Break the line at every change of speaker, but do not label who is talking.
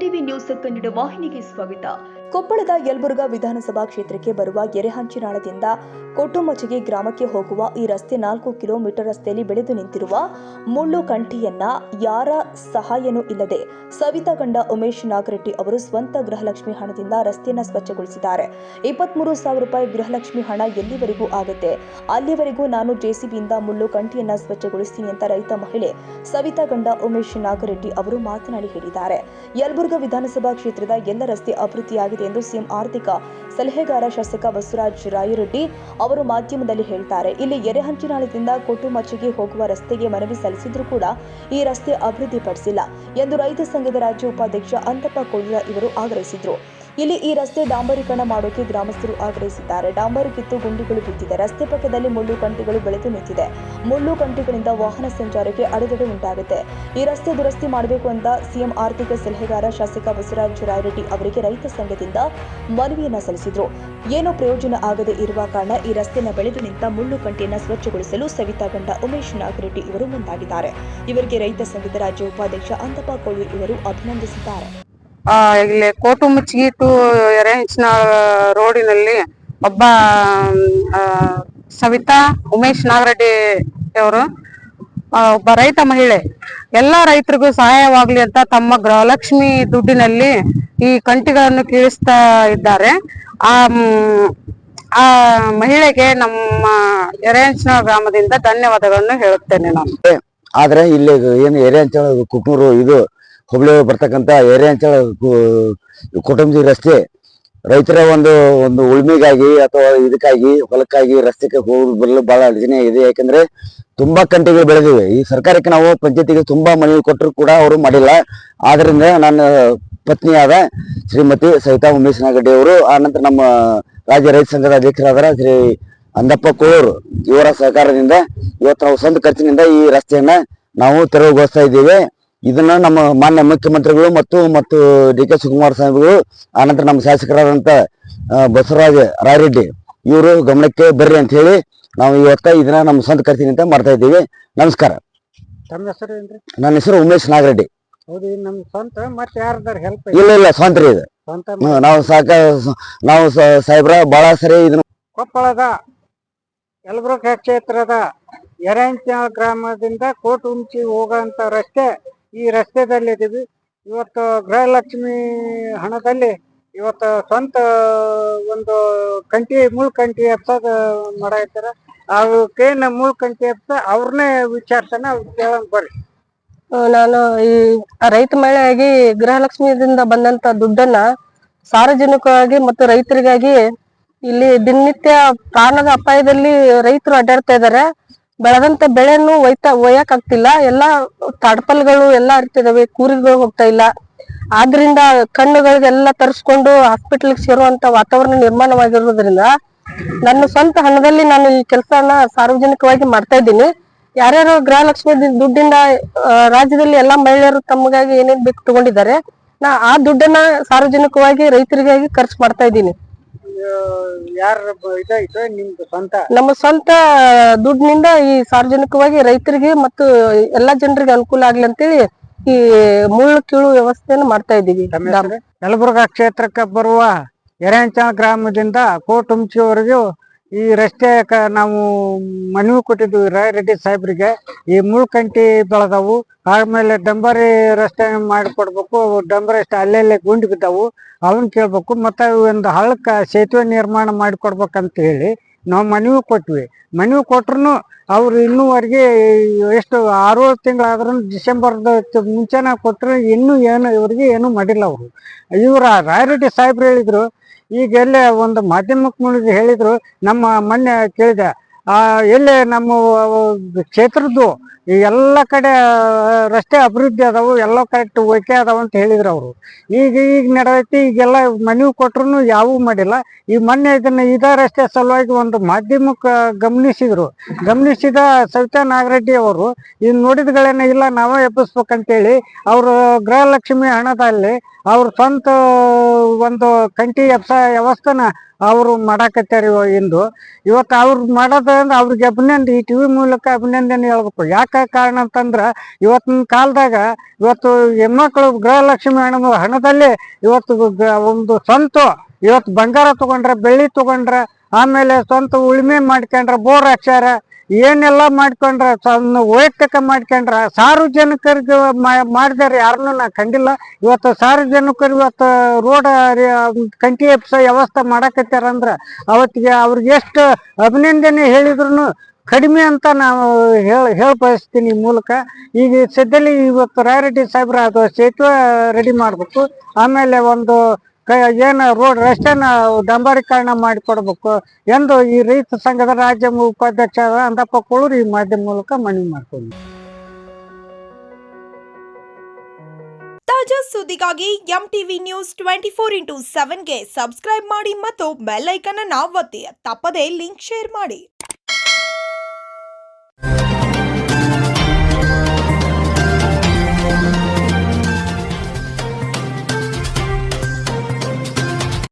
TV news Kannada ವಾಹಿನಿಗೆ ಸ್ವಾಗತ.
ಕೊಪ್ಪಳದ ಯಲಬುರ್ಗಾ ವಿಧಾನಸಭಾ ಕ್ಷೇತ್ರಕ್ಕೆ ಬರುವ ಎರೆಹಂಚಿನಾಳದಿಂದ ಕೊಟ್ಟುಮಚ್ಚಿಗೆ ಗ್ರಾಮಕ್ಕೆ ಹೋಗುವ ಈ ರಸ್ತೆ ನಾಲ್ಕು ಕಿಲೋಮೀಟರ್ ರಸ್ತೆಯಲ್ಲಿ ಬೆಳೆದು ನಿಂತಿರುವ ಮುಳ್ಳು ಕಂಠಿಯನ್ನ ಯಾರ ಸಹಾಯನೂ ಇಲ್ಲದೆ ಸವಿತಾ ಗಂಡ ಉಮೇಶ್ ನಾಗರೆಡ್ಡಿ ಅವರು ಸ್ವಂತ ಗೃಹಲಕ್ಷ್ಮಿ ಹಣದಿಂದ ರಸ್ತೆಯನ್ನ ಸ್ವಚ್ಛಗೊಳಿಸಿದ್ದಾರೆ. ಇಪ್ಪತ್ಮೂರು ಸಾವಿರ ರೂಪಾಯಿ ಗೃಹಲಕ್ಷ್ಮಿ ಹಣ ಎಲ್ಲಿವರೆಗೂ ಆಗುತ್ತೆ? ಅಲ್ಲಿವರೆಗೂ ನಾನು ಜೆಸಿಬಿಯಿಂದ ಮುಳ್ಳು ಕಂಠಿಯನ್ನ ಸ್ವಚ್ಛಗೊಳಿಸ್ತೀನಿ ಅಂತ ರೈತ ಮಹಿಳೆ ಸವಿತಾ ಗಂಡ ಉಮೇಶ್ ನಾಗರೆಡ್ಡಿ ಅವರು ಮಾತನಾಡಿ ಹೇಳಿದ್ದಾರೆ. ಯಲಬುರ್ಗಾ ವಿಧಾನಸಭಾ ಕ್ಷೇತ್ರದ ಎಲ್ಲ ರಸ್ತೆ ಅಭಿವೃದ್ಧಿಯಾಗಿದೆ ಎಂದು ಸಿಎಂ ಆರ್ಥಿಕ ಸಲಹೆಗಾರ ಶಾಸಕ ಬಸವರಾಜ ರಾಯರೆಡ್ಡಿ ಅವರು ಮಾಧ್ಯಮದಲ್ಲಿ ಹೇಳ್ತಾರೆ. ಇಲ್ಲಿ ಎರೆಹಂಚಿನಾಳದಿಂದ ಕೊಟ್ಟುಮಚ್ಚಿಗೆ ಹೋಗುವ ರಸ್ತೆಗೆ ಮನವಿ ಸಲ್ಲಿಸಿದ್ರೂ ಕೂಡ ಈ ರಸ್ತೆ ಅಭಿವೃದ್ಧಿಪಡಿಸಿಲ್ಲ ಎಂದು ರೈತ ಸಂಘದ ರಾಜ್ಯ ಉಪಾಧ್ಯಕ್ಷ ಅಂತಪ್ಪ ಕೊಳ್ಳ ಇವರು ಆಗ್ರಹಿಸಿದ್ರು. ಇಲ್ಲಿ ಈ ರಸ್ತೆ ಡಾಂಬರೀಕರಣ ಮಾಡೋಕೆ ಗ್ರಾಮಸ್ಥರು ಆಗ್ರಹಿಸಿದ್ದಾರೆ. ಡಾಂಬರು ಕಿತ್ತು ಗುಂಡಿಗಳು ಬಿದ್ದಿದೆ. ರಸ್ತೆ ಪಕ್ಕದಲ್ಲಿ ಮುಳ್ಳು ಕಂಟಿಗಳು ಬೆಳೆದು ನಿಂತಿದೆ. ಮುಳ್ಳು ಕಂಟಿಗಳಿಂದ ವಾಹನ ಸಂಚಾರಕ್ಕೆ ಅಡೆತಡೆ ಉಂಟಾಗುತ್ತೆ. ಈ ರಸ್ತೆ ದುರಸ್ತಿ ಮಾಡಬೇಕು ಅಂತ ಸಿಎಂ ಆರ್ಥಿಕ ಸಲಹೆಗಾರ ಶಾಸಕ ಬಸವರಾಜ ರಾಯರೆಡ್ಡಿ ಅವರಿಗೆ ರೈತ ಸಂಘದಿಂದ ಮನವಿಯನ್ನ ಸಲ್ಲಿಸಿದ್ರು. ಏನೋ ಪ್ರಯೋಜನ ಆಗದೆ ಇರುವ ಕಾರಣ ಈ ರಸ್ತೆನ ಬೆಳೆದು ನಿಂತ ಮುಳ್ಳು ಕಂಟಿಯನ್ನು ಸ್ವಚ್ಛಗೊಳಿಸಲು ಸವಿತಾ ಗಂಡ ಉಮೇಶ್ ನಾಗರೆಡ್ಡಿ ಇವರು ಮುಂದಾಗಿದ್ದಾರೆ. ಇವರಿಗೆ ರೈತ ಸಂಘದ ರಾಜ್ಯ ಉಪಾಧ್ಯಕ್ಷ ಅಂತಪ್ಪ ಕೋಳಿ ಇವರು ಅಭಿನಂದಿಸಿದ್ದಾರೆ.
ಆ, ಇಲ್ಲಿ ಕೋಟು ಮುಚ್ಚಿಗಿ ಟು ಎರೆಹಂಚಿನ ರೋಡಿನಲ್ಲಿ ಒಬ್ಬ ಸವಿತಾ ಉಮೇಶ್ ನಾಗರೆಡ್ಡಿ ಅವರು ಒಬ್ಬ ರೈತ ಮಹಿಳೆ. ಎಲ್ಲ ರೈತರಿಗೂ ಸಹಾಯವಾಗ್ಲಿ ಅಂತ ತಮ್ಮ ಗೃಹಲಕ್ಷ್ಮಿ ದುಡ್ಡಿನಲ್ಲಿ ಈ ಕಂಟಿಗಳನ್ನು ಕೀಳಿಸ್ತಾ ಇದ್ದಾರೆ. ಆ ಆ ಮಹಿಳೆಗೆ ನಮ್ಮ ಎರೆಹಂಚಿನ ಗ್ರಾಮದಿಂದ ಧನ್ಯವಾದಗಳನ್ನು ಹೇಳುತ್ತೇನೆ ನಾನು.
ಆದ್ರೆ ಇಲ್ಲಿ ಏನು ಎರೆಂಚ ಕುಕ್ನೂರು ಇದು ಹುಬ್ಳಿ ಬರ್ತಕ್ಕಂತ ಏರಿಯಾ ಅಂಚಳ ಕುಟುಂಬಿ ರಸ್ತೆ ರೈತರ ಒಂದು ಒಂದು ಉಳ್ಮೆಗಾಗಿ ಅಥವಾ ಇದಕ್ಕಾಗಿ, ಹೊಲಕ್ಕಾಗಿ ರಸ್ತೆಗೆ ಹೋಗಿ ಬರಲು ಬಹಳ ಅಡಚಣೆ ಇದೆ ಯಾಕಂದ್ರೆ ತುಂಬಾ ಕಂಟಿಗಳು ಬೆಳೆದಿವೆ. ಈ ಸರ್ಕಾರಕ್ಕೆ ನಾವು ಪಂಚಾಯತಿಗೆ ತುಂಬಾ ಮನವಿ ಕೊಟ್ಟರು ಕೂಡ ಅವರು ಮಾಡಿಲ್ಲ. ಆದ್ರಿಂದ ನನ್ನ ಪತ್ನಿಯಾದ ಶ್ರೀಮತಿ ಸವಿತಾ ಉಮೇಶ್ ನಾಗಡ್ಡಿ ಅವರು ಆನಂತರ ನಂತರ ನಮ್ಮ ರಾಜ್ಯ ರೈತ ಸಂಘದ ಅಧ್ಯಕ್ಷರಾದ ಶ್ರೀ ಅಂದಪ್ಪ ಕೋಳೂರು, ಇವರ ಸಹಕಾರದಿಂದ ಇವತ್ತು ನಾವು ಸ್ವಂತ ಖರ್ಚಿನಿಂದ ಈ ರಸ್ತೆಯನ್ನ ನಾವು ತೆರವುಗೊಳಿಸ್ತಾ ಇದ್ದೇವೆ. ಇದನ್ನ ನಮ್ಮ ಮಾನ್ಯ ಮುಖ್ಯಮಂತ್ರಿಗಳು ಮತ್ತು ಮತ್ತು ಡಿ ಕೆ ಶಿವಕುಮಾರ್ ಸ್ವಾಮಿಗಳು ಆನಂತರ ನಮ್ಮ ಶಾಸಕರಾದಂತ ಆ, ಬಸವರಾಜ ರಾಯರೆಡ್ಡಿ ಇವರು ಗಮನಕ್ಕೆ ಬರ್ರಿ ಅಂತ ಹೇಳಿ ನಾವು ಇವತ್ತ ಇದನ್ನ ನಮ್ಮ ಸ್ವಂತ ಅಂತ ಮಾಡ್ತಾ ಇದ್ದೀವಿ. ನಮಸ್ಕಾರ.
ತಮ್ಮ ಹೆಸರು ಏನ್ರಿ?
ನನ್ನ ಹೆಸರು ಉಮೇಶ್ ನಾಗರೆಡ್ಡಿ.
ಹೌದು ಇದು ನಮ್ ಸ್ವಂತ ಮತ್ತೆ ಯಾರ್ದಾರ ಹೆಲ್ಪ್
ಇಲ್ಲ ಇಲ್ಲ ಸ್ವಂತ ರೀ ಇದು.
ಸ್ವಂತ
ಹ್ಮ್, ನಾವು ಸಾಕ ನಾವು ಸ- ಸಾಹೇಬ್ರ ಬಹಳ ಸರಿ ಇದನ್ನ
ಕೊಪ್ಪಳದ ಯಲಬುರ್ಗ ಕ್ಷೇತ್ರದ ಎರೆಂಚ ಗ್ರಾಮದಿಂದ ಕೋಟುಂಚಿ ಹೋಗುವಂತ ರಸ್ತೆ ಈ ರಸ್ತೆದಲ್ಲಿ ಇದೀವಿ ಇವತ್ತು ಗೃಹಲಕ್ಷ್ಮಿ ಹಣದಲ್ಲಿ ಇವತ್ತು ಸ್ವಂತ ಒಂದು ಕಂಟಿ, ಮುಳ್ ಕಂಟಿ ಎಪ್ಸೋದ್ ಮಾಡಾಯ್ತಾರ ಅವಕ್ಕೇನು ಮುಳ್ ಕಂಟಿ ಎಪ್ಸ ಅವ್ರನ್ನೇ ವಿಚಾರ್ಸನ ಕೇಳಂಗ್ ಬರ್ರಿ.
ನಾನು ಈ ರೈತ ಮಹಿಳೆಯಾಗಿ ಗೃಹಲಕ್ಷ್ಮಿಯಿಂದ ಬಂದಂತ ದುಡ್ಡನ್ನ ಸಾರ್ವಜನಿಕವಾಗಿ ಮತ್ತು ರೈತರಿಗಾಗಿ ಇಲ್ಲಿ ದಿನನಿತ್ಯ ಪ್ರಾಣದ ಅಪಾಯದಲ್ಲಿ ರೈತರು ಅಡ್ಡಾಡ್ತಾ ಇದಾರೆ ಬೆಳೆದಂತ ಬೆಳೆಯನ್ನು ಒಯ್ತಾ ಒಯ್ಯಕ್ ಆಗ್ತಿಲ್ಲ. ಎಲ್ಲಾ ತಡಪಲ್ಗಳು ಎಲ್ಲಾ ಇರ್ತಿದಾವೆ, ಕೂರಿಗಳು ಹೋಗ್ತಾ ಇಲ್ಲ. ಆದ್ರಿಂದ ಕಣ್ಣುಗಳಿಗೆಲ್ಲ ತರಿಸ್ಕೊಂಡು ಹಾಸ್ಪಿಟಲ್ ಸೇರುವಂತ ವಾತಾವರಣ ನಿರ್ಮಾಣವಾಗಿರೋದ್ರಿಂದ ನನ್ನ ಸ್ವಂತ ಹಣದಲ್ಲಿ ನಾನು ಈ ಕೆಲಸನ ಸಾರ್ವಜನಿಕವಾಗಿ ಮಾಡ್ತಾ ಇದ್ದೀನಿ. ಯಾರ್ಯಾರು ಗೃಹಲಕ್ಷ್ಮಿ ದುಡ್ಡಿಂದ ರಾಜ್ಯದಲ್ಲಿ ಎಲ್ಲಾ ಮಹಿಳೆಯರು ತಮಗಾಗಿ ಏನೇನ್ ಬೇಕು ತಗೊಂಡಿದ್ದಾರೆ, ನಾ ಆ ದುಡ್ಡನ್ನ ಸಾರ್ವಜನಿಕವಾಗಿ ರೈತರಿಗಾಗಿ ಖರ್ಚು ಮಾಡ್ತಾ ಇದ್ದೀನಿ.
ಯಾರ ಇದಾಯ್ತು ನಿಮ್ದು ಸ್ವಂತ
ನಮ್ಮ ಸ್ವಂತ ದುಡ್ಡಿನಿಂದ ಈ ಸಾರ್ವಜನಿಕವಾಗಿ ರೈತರಿಗೆ ಮತ್ತು ಎಲ್ಲಾ ಜನರಿಗೆ ಅನುಕೂಲ ಆಗ್ಲಿ ಅಂತೇಳಿ ಈ ಮುಳ್ಳು ಕೀಳು ವ್ಯವಸ್ಥೆಯನ್ನು ಮಾಡ್ತಾ ಇದ್ದೀವಿ?
ಯಲಬುರ್ಗಾ ಕ್ಷೇತ್ರಕ್ಕೆ ಬರುವ ಎರೆಂಚ ಗ್ರಾಮದಿಂದ ಕೋಟುಂಚಿವರೆಗೂ ಈ ರಸ್ತೆ ನಾವು ಮನವಿ ಕೊಟ್ಟಿದ್ವಿ ರಾಯರೆಡ್ಡಿ ಸಾಹೇಬ್ರಿಗೆ. ಈ ಮುಳ್ಕಂಟಿ ಬೆಳೆದವು. ಆಮೇಲೆ ಡಂಬರಿ ರಸ್ತೆ ಮಾಡಿಕೊಡ್ಬೇಕು. ಡಂಬರಿ ರಸ್ತೆ ಅಲ್ಲೆಲ್ಲೇ ಗುಂಡಿ ಬಿದ್ದವು. ಅವನ್ ಕೇಳ್ಬೇಕು, ಮತ್ತೆ ಒಂದು ಹಳ್ಳಕ್ಕೆ ಸೇತುವೆ ನಿರ್ಮಾಣ ಮಾಡಿಕೊಡ್ಬೇಕಂತ ಹೇಳಿ ನಾವು ಮನವಿ ಕೊಟ್ವಿ. ಮನವಿ ಕೊಟ್ರು ಅವ್ರು ಇನ್ನೂವರೆಗೆ ಎಷ್ಟು ಆರು ತಿಂಗಳಾದ್ರೂ ಡಿಸೆಂಬರ್ದ ಮುಂಚೆನೇ ಕೊಟ್ಟರು ಇನ್ನೂ ಏನು ಇವ್ರಿಗೆ ಏನು ಮಾಡಿಲ್ಲ ಅವರು. ಇವರು ರಾಯರೆಡ್ಡಿ ಸಾಹೇಬ್ರು ಹೇಳಿದರು, ಈಗ ಎಲ್ಲೇ ಒಂದು ಮಾಧ್ಯಮಕ್ಕೆ ಮುಂದೆ ಹೇಳಿದ್ರು, ನಮ್ಮ ಮೊನ್ನೆ ಕೇಳಿದೆ ಎಲ್ಲೇ ನಮ್ಮ ಕ್ಷೇತ್ರದ್ದು ಈ ಎಲ್ಲ ಕಡೆ ರಸ್ತೆ ಅಭಿವೃದ್ಧಿ ಅದಾವು, ಎಲ್ಲ ಕರೆಕ್ಟ್ ಓಕೆ ಅದಾವ ಅಂತ ಹೇಳಿದ್ರು ಅವರು. ಈಗ ಈಗ ನಡೆದೈತಿ, ಈಗೆಲ್ಲ ಮನವಿ ಕೊಟ್ರು ಯಾವೂ ಮಾಡಿಲ್ಲ. ಈ ಮೊನ್ನೆ ಇದನ್ನ ಇದೇ ರಸ್ತೆ ಸಲುವಾಗಿ ಒಂದು ಮಾಧ್ಯಮಕ್ಕೆ ಗಮನಿಸಿದ್ರು. ಗಮನಿಸಿದ ಸವಿತಾ ನಾಗರೆಡ್ಡಿ ಅವರು, ಇದು ನೋಡಿದ್ಗಳೇನ ಇಲ್ಲ, ನಾವೇ ಎಬ್ಬಿಸ್ಬೇಕಂತೇಳಿ ಅವರು ಗೃಹಲಕ್ಷ್ಮಿ ಹಣದಲ್ಲಿ ಅವ್ರ ಸ್ವಂತ ಒಂದು ಕಂಟಿ ಎಬ್ಸ, ವ್ಯವಸ್ಥೆನ ಅವರು ಮಾಡಾಕತ್ಯಾರ ಇಂದು. ಇವತ್ತು ಅವ್ರು ಮಾಡೋದಂದ್ರೆ ಅವ್ರಿಗೆ ಅಭಿನಂದನೆ ಈ ಟಿವಿ ಮೂಲಕ ಅಭಿನಂದನೆ ಹೇಳ್ಬೇಕು. ಯಾಕೆ ಕಾರಣ ಅಂತಂದ್ರ ಇವತ್ತಿನ ಕಾಲದಾಗ ಇವತ್ತು ಹೆಣ್ಮಕ್ಳು ಗೃಹಲಕ್ಷ್ಮಿ ಹಣ ಹಣದಲ್ಲಿ ಇವತ್ತು ಒಂದು ಸ್ವಂತ ಇವತ್ತು ಬಂಗಾರ ತಗೊಂಡ್ರ, ಬೆಳ್ಳಿ ತಗೊಂಡ್ರ, ಆಮೇಲೆ ಸ್ವಂತ ಉಳುಮೆ ಮಾಡ್ಕೊಂಡ್ರ, ಬೋರ್ ಹಾಕ್ಸ್ಯಾರ, ಏನೆಲ್ಲ ಮಾಡ್ಕೊಂಡ್ರ ವೈಯಕ್ತಿಕ ಮಾಡ್ಕೊಂಡ್ರ, ಸಾರ್ವಜನಿಕರಿಗೆ ಮಾಡಿದಾರೆ ಯಾರನ್ನೂ ನಾ ಕಂಡಿಲ್ಲ. ಇವತ್ತು ಸಾರ್ವಜನಿಕರು ಇವತ್ತು ರೋಡ್ ಕಂಟಿ ಎಪ್ಸ ವ್ಯವಸ್ಥೆ ಮಾಡಕತ್ಯಾರ ಅಂದ್ರ ಅವತ್ತಿಗೆ ಅವ್ರಿಗೆ ಎಷ್ಟು ಅಭಿನಂದನೆ ಹೇಳಿದ್ರು ಕಡಿಮೆ ಅಂತ ನಾವು ಹೇಳ ಹೇಳ ಬಯಸ್ತೀನಿ ಈ ಮೂಲಕ. ಈಗ ಸದ್ಯದಲ್ಲಿ ಇವತ್ತು ರಾಯರೆಡ್ಡಿ ಸಾಹೇಬ್ರ ಅದು ಸೇತುವೆ ರೆಡಿ ಮಾಡ್ಬೇಕು. ಆಮೇಲೆ ಒಂದು ಏನು ರೋಡ್, ರಸ್ತೆನ ಡಂಬರೀಕರಣ ಮಾಡಿಕೊಡ್ಬೇಕು ಎಂದು ಈ ರೈತ ಸಂಘದ ರಾಜ್ಯ ಉಪಾಧ್ಯಕ್ಷ ಅಂದಪ್ಪ ಕೋಳೂರು ಈ ಮಾಧ್ಯಮ ಮೂಲಕ ಮನವಿ ಮಾಡ್ಕೊಂಡು
ತಾಜಾ ಸುದ್ದಿಗಾಗಿ M TV news twenty four into ಸೆವೆನ್ಗೆ subscribe ಮಾಡಿ ಮತ್ತು ಬೆಲ್ ಅನ್ನು ಒತ್ತಿ. ತಪ್ಪದೇ ಲಿಂಕ್ ಶೇರ್ ಮಾಡಿ.